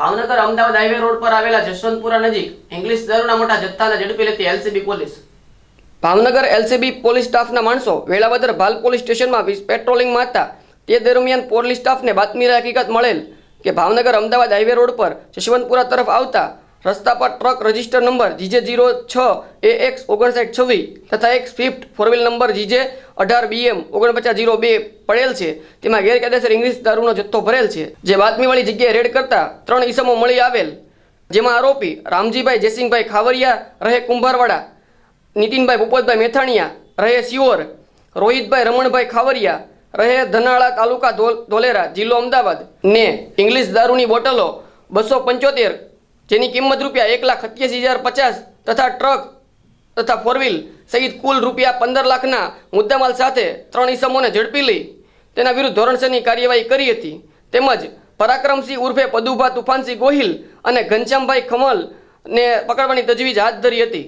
Bhavnagar Ahmedabad highway road પર આવેલા જશવંતપુરા નજીક ઇંગ્લિશ દારૂના મોટા જથ્થાને ઝડપી લેતી LCB police. Bhavnagar LCB police સ્ટાફના માણસો વેળાવદર ભાલ પોલીસ સ્ટેશનમાં પેટ્રોલિંગ હતા તે દરમિયાન પોલીસ સ્ટાફને બાતમીની હકીકત મળેલ કે ભાવનગર અમદાવાદ હાઈવે રોડ પર જશવંતપુરા તરફ આવતા રસ્તા પર truck register number GJ zero છ, એ એક્સ ઓગણસાઠ છવ્વીસ તથા એક Swift four wheel number GJ અઢાર બીએમ ઓગણપચાસ જીરો બે પડેલ છે. તેમાં ગેરકાયદેસર ઇંગ્લિશ દારૂનો જથ્થો ભરેલ છે. જે બાતમીવાળી જગ્યાએ રેડ કરતા ત્રણ ઈસમો મળી આવેલ. જેમાં આરોપી રામજીભાઈ જયસિંહભાઈ ખાવરિયા રહે કુંભારવાડા, નીતિનભાઈ ભૂપતભાઈ મેથાણીયા રહે સિયોર, રોહિતભાઈ રમણભાઈ ખાવરિયા રહે ધનાળા તાલુકા ધોલ- ધોલેરા જિલ્લો અમદાવાદ ને ઇંગ્લિશ દારૂની બોટલો બસો પંચોતેર જેની કિંમત રૂપિયા એક લાખ સત્યાસી હજાર પચાસ તથા ટ્રક તથા ફોરવ્હીલ સહિત કુલ રૂપિયા પંદર લાખના મુદ્દામાલ સાથે ત્રણ ઈસમોને ઝડપી લઈ તેના વિરુદ્ધ ધોરણસરની કાર્યવાહી કરી હતી. તેમજ પરાક્રમસિંહ ઉર્ફે પદુભા તુફાનસિંહ ગોહિલ અને ઘનશ્યામભાઈ ખમલ ને પકડવાની તજવીજ હાથ ધરી હતી.